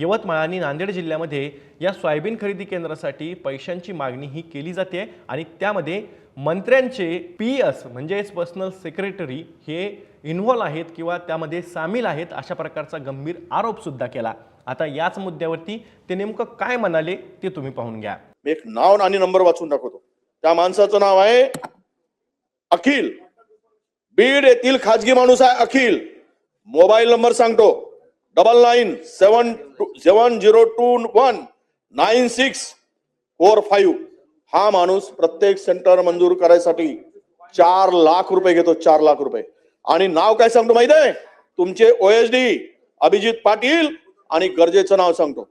यवतमाळ आणि नांदेड जिल्ह्यामध्ये या सोयाबीन खरेदी केंद्रासाठी पैशांची मागणी ही केली जाते आणि त्यामध्ये मंत्र्यांचे पी एस म्हणजेच पर्सनल सेक्रेटरी हे इन्व्हॉल्व आहेत किंवा त्यामध्ये सामील आहेत अशा प्रकारचा गंभीर आरोपसुद्धा केला. आता याच मुद्द्यावरती ते नेमकं काय म्हणाले ते तुम्ही पाहून घ्या. एक नाव आणि नंबर वाचून दाखवतो. त्या माणसाचं नाव आहे अखिल. बीड येथील खाजगी माणूस आहे अखिल. मोबाईल नंबर सांगतो. Double nine seven two seven zero two one nine six four five हा माणूस प्रत्येक सेंटर मंजूर करायसाठी चार लाख रुपये घेतो चार लाख रुपये. आणि नाव काय सांगतो माहिती आहे तुमचे ओएसडी अभिजित पाटील आणि गरजेचं नाव सांगतो.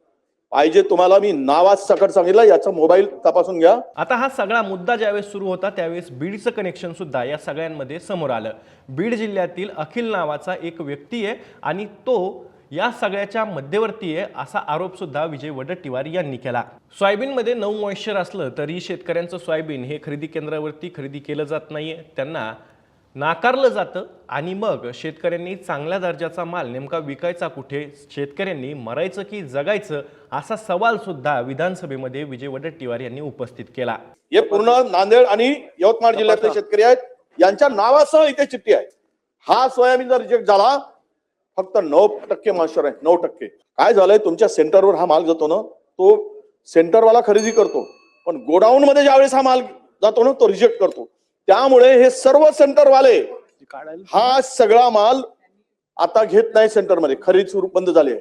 पाहिजे तुम्हाला मी नावाच सकट सांगितलं याचा मोबाईल तपासून घ्या. आता हा सगळा मुद्दा ज्यावेळेस सुरू होता त्यावेळेस बीडचं कनेक्शन सुद्धा या सगळ्यांमध्ये समोर आलं. बीड जिल्ह्यातील अखिल नावाचा एक व्यक्ती आहे आणि तो या सगळ्याच्या मध्यवर्ती आहे असा आरोप सुद्धा विजय वडट्टीवार यांनी केला. सोयाबीनमध्ये नऊ मॉइश्चर असलं तरी शेतकऱ्यांचं सोयाबीन हे खरेदी केंद्रावरती खरेदी केलं जात नाहीये. त्यांना नाकारलं जातं आणि मग शेतकऱ्यांनी चांगल्या दर्जाचा माल नेमका विकायचा कुठे? शेतकऱ्यांनी मरायचं की जगायचं? असा सवाल सुद्धा विधानसभेमध्ये विजय वडट्टीवार यांनी उपस्थित केला. हे पूर्ण नांदेड आणि यवतमाळ जिल्ह्यातले शेतकरी आहेत. यांच्या नावासह इथे चिठ्ठी आहे. हा सोयाबीन जर रिजेक्ट झाला. फक्त नऊ टक्के मास्टर आहे नऊ टक्के. काय झालंय तुमच्या सेंटरवर हा माल जातो ना तो सेंटरवाला खरेदी करतो पण गोडाऊन मध्ये ज्यावेळेस हा माल जातो ना तो रिजेक्ट करतो. त्यामुळे हे सर्व सेंटरवाले हा सगळा माल आता घेत नाही सेंटरमध्ये खरेदी सुरू बंद झाली आहे.